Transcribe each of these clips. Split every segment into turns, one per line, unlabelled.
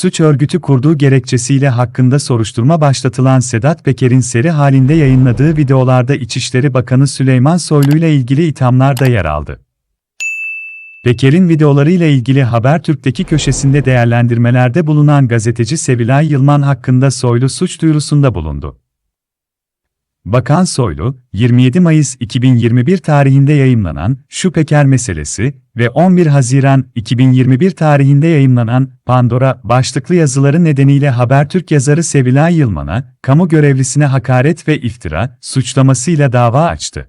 suç örgütü kurduğu gerekçesiyle hakkında soruşturma başlatılan Sedat Peker'in seri halinde yayınladığı videolarda İçişleri Bakanı Süleyman Soylu ile ilgili ithamlar da yer aldı. Peker'in videolarıyla ilgili Habertürk'teki köşesinde değerlendirmelerde bulunan gazeteci Sevilay Yılman hakkında Soylu suç duyurusunda bulundu. Bakan Soylu, 27 Mayıs 2021 tarihinde yayımlanan Şu Peker meselesi ve 11 Haziran 2021 tarihinde yayımlanan Pandora başlıklı yazıları nedeniyle Habertürk yazarı Sevilay Yılman'a, kamu görevlisine hakaret ve iftira suçlamasıyla dava açtı.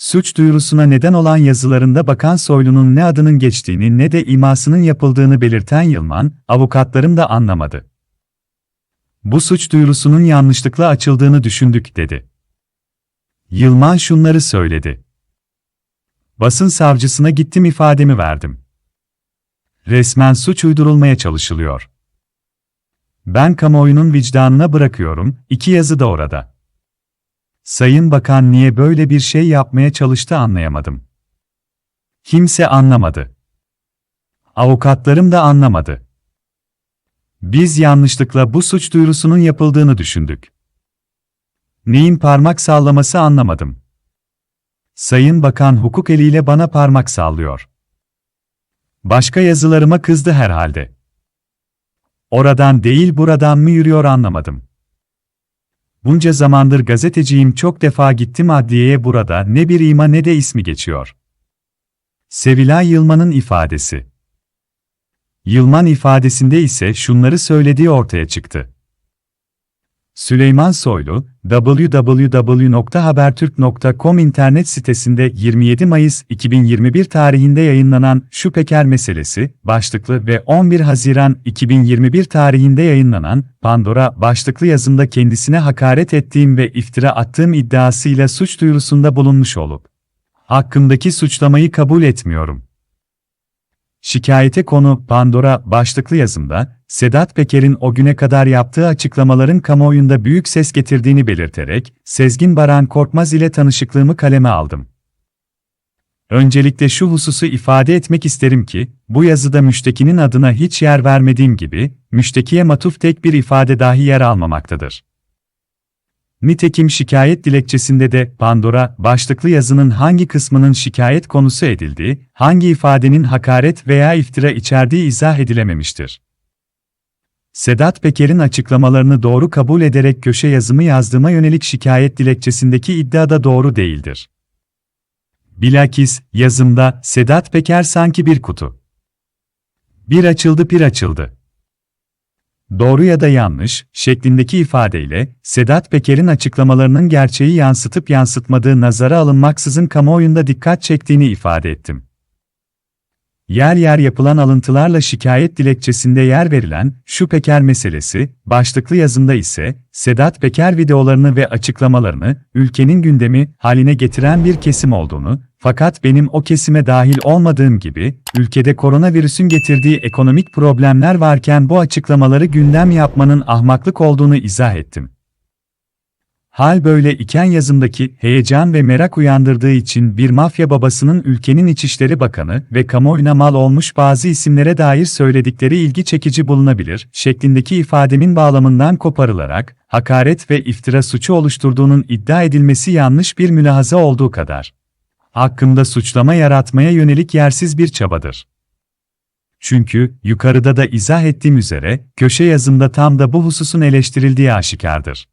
Suç duyurusuna neden olan yazılarında Bakan Soylu'nun ne adının geçtiğini ne de imasının yapıldığını belirten Yılman, avukatlarım da anlamadı. Bu suç duyurusunun yanlışlıkla açıldığını düşündük dedi. Yılman şunları söyledi. Basın savcısına gittim ifademi verdim. Resmen suç uydurulmaya çalışılıyor. Ben kamuoyunun vicdanına bırakıyorum, iki yazı da orada. Sayın Bakan niye böyle bir şey yapmaya çalıştı anlayamadım. Kimse anlamadı. Avukatlarım da anlamadı. Biz yanlışlıkla bu suç duyurusunun yapıldığını düşündük. Neyin parmak sallaması anlamadım. Sayın Bakan hukuk eliyle bana parmak sallıyor. Başka yazılarıma kızdı herhalde. Oradan değil buradan mı yürüyor anlamadım. Bunca zamandır gazeteciyim çok defa gittim adliyeye burada ne bir ima ne de ismi geçiyor. Sevilay Yılman'ın ifadesi. Yılman ifadesinde ise şunları söylediği ortaya çıktı. Süleyman Soylu, www.habertürk.com internet sitesinde 27 Mayıs 2021 tarihinde yayınlanan Şu Peker meselesi başlıklı ve 11 Haziran 2021 tarihinde yayınlanan Pandora başlıklı yazımda kendisine hakaret ettiğim ve iftira attığım iddiasıyla suç duyurusunda bulunmuş olup hakkımdaki suçlamayı kabul etmiyorum. Şikayete konu Pandora başlıklı yazımda, Sedat Peker'in o güne kadar yaptığı açıklamaların kamuoyunda büyük ses getirdiğini belirterek, Sezgin Baran Korkmaz ile tanışıklığımı kaleme aldım. Öncelikle şu hususu ifade etmek isterim ki, bu yazıda müştekinin adına hiç yer vermediğim gibi, müştekiye matuf tek bir ifade dahi yer almamaktadır. Nitekim şikayet dilekçesinde de Pandora başlıklı yazının hangi kısmının şikayet konusu edildiği, hangi ifadenin hakaret veya iftira içerdiği izah edilememiştir. Sedat Peker'in açıklamalarını doğru kabul ederek köşe yazımı yazdığıma yönelik şikayet dilekçesindeki iddia da doğru değildir. Bilakis, yazımda, Sedat Peker sanki bir kutu. Bir açıldı bir açıldı doğru ya da yanlış şeklindeki ifadeyle Sedat Peker'in açıklamalarının gerçeği yansıtıp yansıtmadığı nazara alınmaksızın kamuoyunda dikkat çektiğini ifade ettim. Yer yer yapılan alıntılarla şikayet dilekçesinde yer verilen şu Peker meselesi, başlıklı yazımda ise Sedat Peker videolarını ve açıklamalarını ülkenin gündemi haline getiren bir kesim olduğunu, fakat benim o kesime dahil olmadığım gibi, ülkede koronavirüsün getirdiği ekonomik problemler varken bu açıklamaları gündem yapmanın ahmaklık olduğunu izah ettim. Hal böyle iken yazımdaki heyecan ve merak uyandırdığı için bir mafya babasının ülkenin İçişleri Bakanı ve kamuoyuna mal olmuş bazı isimlere dair söyledikleri ilgi çekici bulunabilir şeklindeki ifademin bağlamından koparılarak hakaret ve iftira suçu oluşturduğunun iddia edilmesi yanlış bir mülahaza olduğu kadar hakkında suçlama yaratmaya yönelik yersiz bir çabadır. Çünkü yukarıda da izah ettiğim üzere köşe yazımda tam da bu hususun eleştirildiği aşikardır.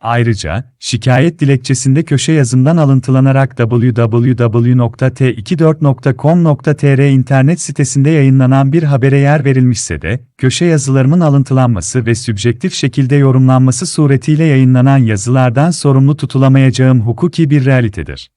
Ayrıca, şikayet dilekçesinde köşe yazımdan alıntılanarak www.t24.com.tr internet sitesinde yayınlanan bir habere yer verilmişse de, köşe yazılarımın alıntılanması ve sübjektif şekilde yorumlanması suretiyle yayınlanan yazılardan sorumlu tutulamayacağım hukuki bir realitedir.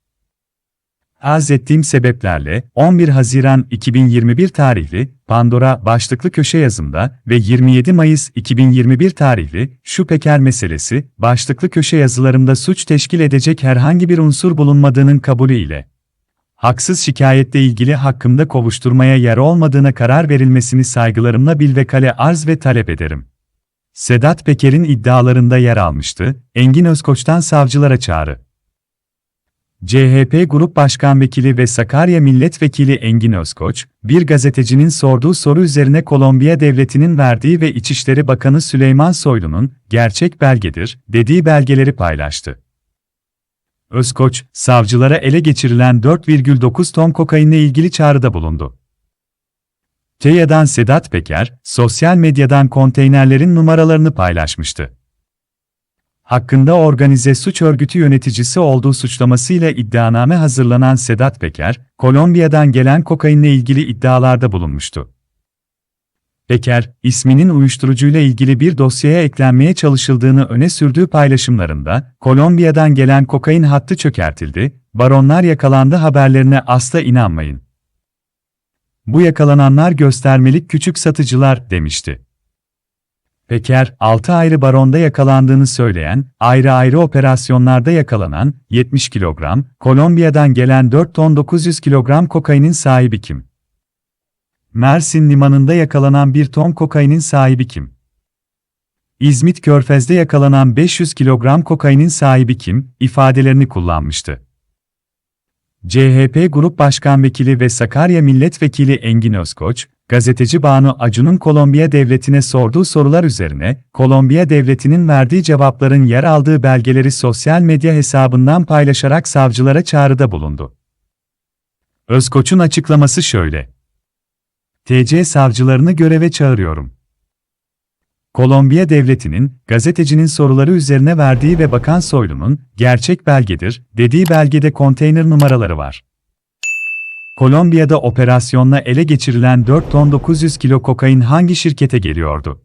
Arz ettiğim sebeplerle 11 Haziran 2021 tarihli Pandora başlıklı köşe yazımda ve 27 Mayıs 2021 tarihli Şu Peker meselesi başlıklı köşe yazılarımda suç teşkil edecek herhangi bir unsur bulunmadığının kabulü ile haksız şikayetle ilgili hakkımda kovuşturmaya yer olmadığına karar verilmesini saygılarımla bilvekale arz ve talep ederim. Sedat Peker'in iddialarında yer almıştı, Engin Özkoç'tan savcılara çağrı. CHP Grup Başkan Vekili ve Sakarya Milletvekili Engin Özkoç, bir gazetecinin sorduğu soru üzerine Kolombiya Devleti'nin verdiği ve İçişleri Bakanı Süleyman Soylu'nun gerçek belgedir dediği belgeleri paylaştı. Özkoç, savcılara ele geçirilen 4,9 ton kokainle ilgili çağrıda bulundu. TEYA'dan Sedat Peker, sosyal medyadan konteynerlerin numaralarını paylaşmıştı. Hakkında organize suç örgütü yöneticisi olduğu suçlamasıyla iddianame hazırlanan Sedat Peker, Kolombiya'dan gelen kokainle ilgili iddialarda bulunmuştu. Peker, isminin uyuşturucuyla ilgili bir dosyaya eklenmeye çalışıldığını öne sürdüğü paylaşımlarında, Kolombiya'dan gelen kokain hattı çökertildi, baronlar yakalandı haberlerine asla inanmayın. Bu yakalananlar göstermelik küçük satıcılar, demişti. Peker, 6 ayrı baronda yakalandığını söyleyen, ayrı ayrı operasyonlarda yakalanan, 70 kilogram, Kolombiya'dan gelen 4 ton 900 kilogram kokainin sahibi kim? Mersin limanında yakalanan 1 ton kokainin sahibi kim? İzmit Körfez'de yakalanan 500 kilogram kokainin sahibi kim? ifadelerini kullanmıştı. CHP Grup Başkan Vekili ve Sakarya Milletvekili Engin Özkoç, gazeteci Banu Acun'un Kolombiya Devleti'ne sorduğu sorular üzerine, Kolombiya Devleti'nin verdiği cevapların yer aldığı belgeleri sosyal medya hesabından paylaşarak savcılara çağrıda bulundu. Özkoç'un açıklaması şöyle. TC savcılarını göreve çağırıyorum. Kolombiya Devleti'nin, gazetecinin soruları üzerine verdiği ve Bakan Soylu'nun, gerçek belgedir, dediği belgede konteyner numaraları var. Kolombiya'da operasyonla ele geçirilen 4 ton 900 kilo kokain hangi şirkete geliyordu?